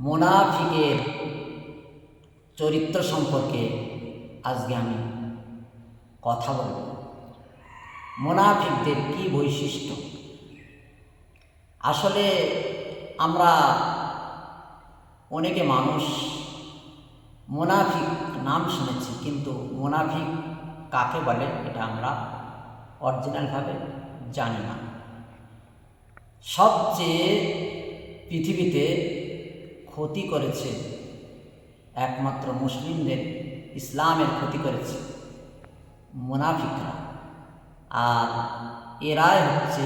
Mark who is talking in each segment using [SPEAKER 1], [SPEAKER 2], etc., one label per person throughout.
[SPEAKER 1] মোনাফিকের চরিত্র সম্পর্কে আজকে আমি কথা বলব। মোনাফিকদের কি বৈশিষ্ট্য? আসলে আমরা অনেকে মানুষ মোনাফিক নাম শুনেছি, কিন্তু মোনাফিক কাকে বলে এটা আমরা অরিজিনালভাবে জানি না। সবচেয়ে পৃথিবীতে ক্ষতি করেছে। একমাত্র মুসলিমদের ইসলামের ক্ষতি করেছে। মুনাফিকরা। আর এরাই হচ্ছে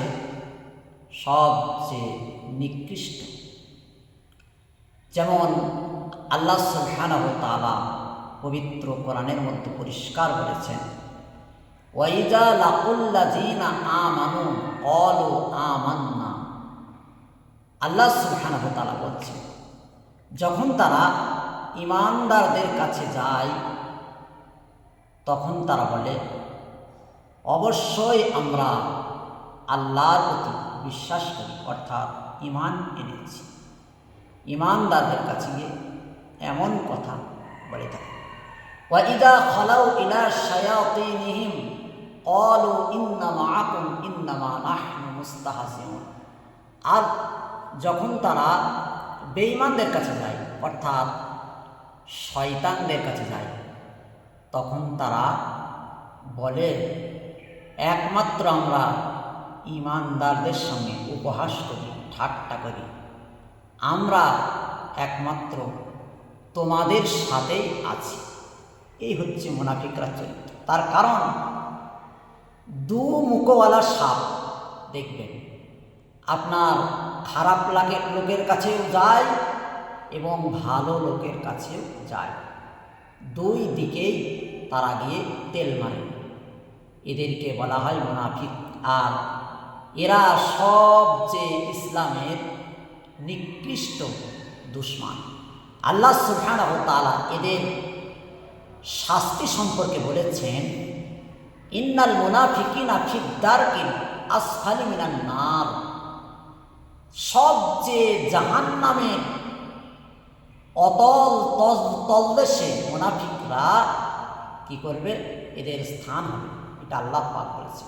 [SPEAKER 1] সবচেয়ে নিকৃষ্ট। যেমন আল্লাহ সুবহানাহু তাআলা পবিত্র কোরআনের মধ্যে পরিষ্কার বলেছেন ওয়াইজা লাকুল্লাযীনা আমানু ক্বালু আমান্না। আল্লাহ সুবহানাহু তাআলা বলছেন যখন তারা ইমানদারদের কাছে যায়, তখন তারা বলে, অবশ্যই আমরা আল্লাহর প্রতি বিশ্বাস করি, অর্থাৎ ইমান এনেছি। ইমানদারদের কাছে গিয়ে এমন কথা বলে থাকে ওয়াইদা খলাউ ইলা শায়াতিনিহিম, ক্বালু ইন্না মাআকুম, ইন্নামা নাহনু মুস্তাহজিউন। আর যখন তারা বেঈমানদের কাছে যায়, অর্থাৎ শয়তানদের কাছে যায়, তখন তারা বলে, একমাত্র আমরা ইমানদারদের সঙ্গে উপহাস করি, ঠাট্টা করি। আমরা একমাত্র তোমাদের সাথেই আছি। এই হচ্ছে মুনাফিকরা চরিত্র। তার কারণ দু মুখওয়ালা সাপ, দেখবেন, আপনার খারাপ লাগে লোকের কাছেও যায় এবং ভালো লোকের কাছেও যায়। দুই দিকেই তারা গিয়ে তেল মারে। এদেরকে বলা হয় মুনাফিক। আর এরা সবচেয়ে ইসলামের নিকৃষ্ট দুশ্মান। আল্লাহ সুবহানাহু তাআলা এদের শাস্তি সম্পর্কে বলেছেন, ইন্নাল মুনাফিকিনা ফিদ্দারকিন আসফালি মিনান নার। সবচেয়ে জাহান নামের অতল তল তলদেশে মোনাফিকরা কি করবে? এদের স্থান হবে। এটা আল্লাহ পাক বলেছে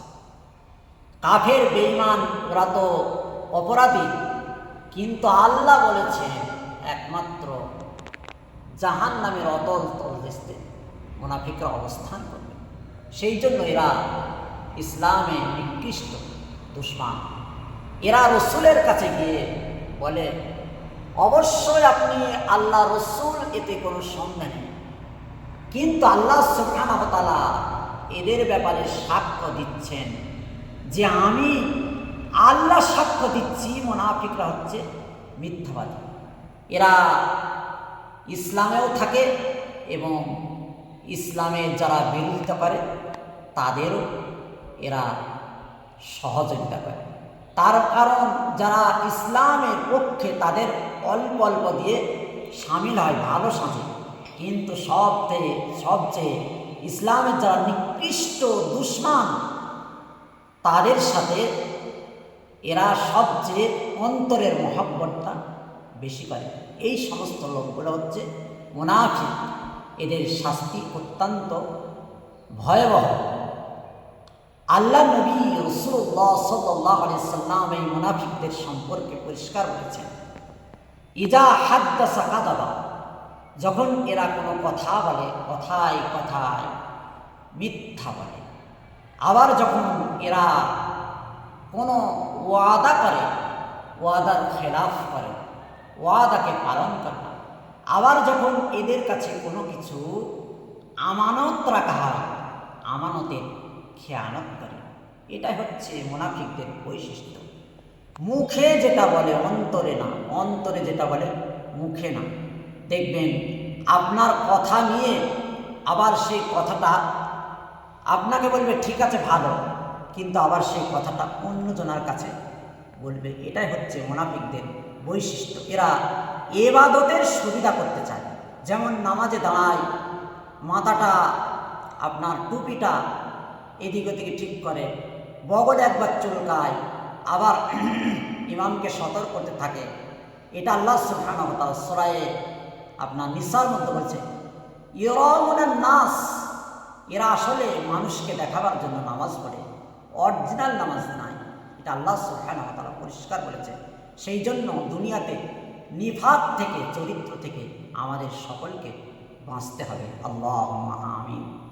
[SPEAKER 1] কাফের, বেঈমান, ওরা তো অপরাধী। কিন্তু আল্লাহ বলেছেন একমাত্র জাহান নামের অতল তলদেশে মোনাফিকরা অবস্থান করবে। সেই জন্য এরা ইসলামে নিকৃষ্ট, দুশ্মান। এরা রসুলের কাছে গিয়ে বলে, অবশ্যই আপনি আল্লাহ রসুল, এতে কোনো সন্দেহ নেই। কিন্তু আল্লাহ সুবহানাহু এদের ব্যাপারে সাক্ষ্য দিচ্ছেন যে আমি আল্লাহ সাক্ষ্য দিচ্ছি, মোনাফিকরা হচ্ছে মিথ্যাবাদী। এরা ইসলামেও থাকে এবং ইসলামের যারা বিরোধিতা করে, তাদেরও এরা সহযোগিতা করে। তার কারণ যারা ইসলামের পক্ষে তাদের অল্প অল্প দিয়ে সামিল হয়, ভালো সাজে কিন্তু সবচেয়ে সবচেয়ে ইসলামের যারা নিকৃষ্ট দুশ্মান, তাদের সাথে এরা সবচেয়ে অন্তরের মহাব্বতটা বেশি করে। এই সমস্ত লোকগুলো হচ্ছে মুনাফিক। এদের শাস্তি অত্যন্ত ভয়াবহ। আল্লাহ নবী রসুল্লাহ সাল্লাহ সাল্লাম এই মুনাফিকদের সম্পর্কে পরিষ্কার বলেছেন। ইজা হাদ্দাসা কাদাবা, যখন এরা কোনো কথা বলে, কথায় কথায় মিথ্যা বলে। আবার যখন এরা কোনো ওয়াদা করে, ওয়াদার খেলাফ করে, ওয়াদাকে পালন করে আবার যখন এদের কাছে কোনো কিছু আমানত রাখা হয়, আমানতের খেয়ানত করে। এটাই হচ্ছে মুনাফিকদের বৈশিষ্ট্য। মুখে যেটা বলে অন্তরে না, অন্তরে যেটা বলে মুখে না। দেখবেন আপনার কথা নিয়ে আবার সেই কথাটা আপনাকে বলবে, ঠিক আছে, ভালো। কিন্তু আবার সেই কথাটা অন্যজনের কাছে বলবে। এটাই হচ্ছে মোনাফিকদের বৈশিষ্ট্য। এরা এবাদতের সুবিধা করতে চায়। যেমন নামাজে দাঁড়ায়, মাথাটা, আপনার টুপিটা এদিক ওদিকে ঠিক করে। বগল একবার চুলকায়, আবার ইমামকে সতর্ক করতে থাকে। এটা আল্লাহ সুবহানাহু ওয়া তাআলা সূরায়ে আপনার নিসার মধ্যে বলছে ইরামুনান নাস এরা আসলে মানুষকে দেখাবার জন্য নামাজ পড়ে। অরিজিনাল নামাজ নাই। এটা আল্লাহ সুবহানাহু ওয়া পরিষ্কার বলেছে। সেই জন্য দুনিয়াতে নিফাত থেকে, চরিত্র থেকে আমাদের সকলকে বাঁচতে হবে। আল্লাহ আমিন।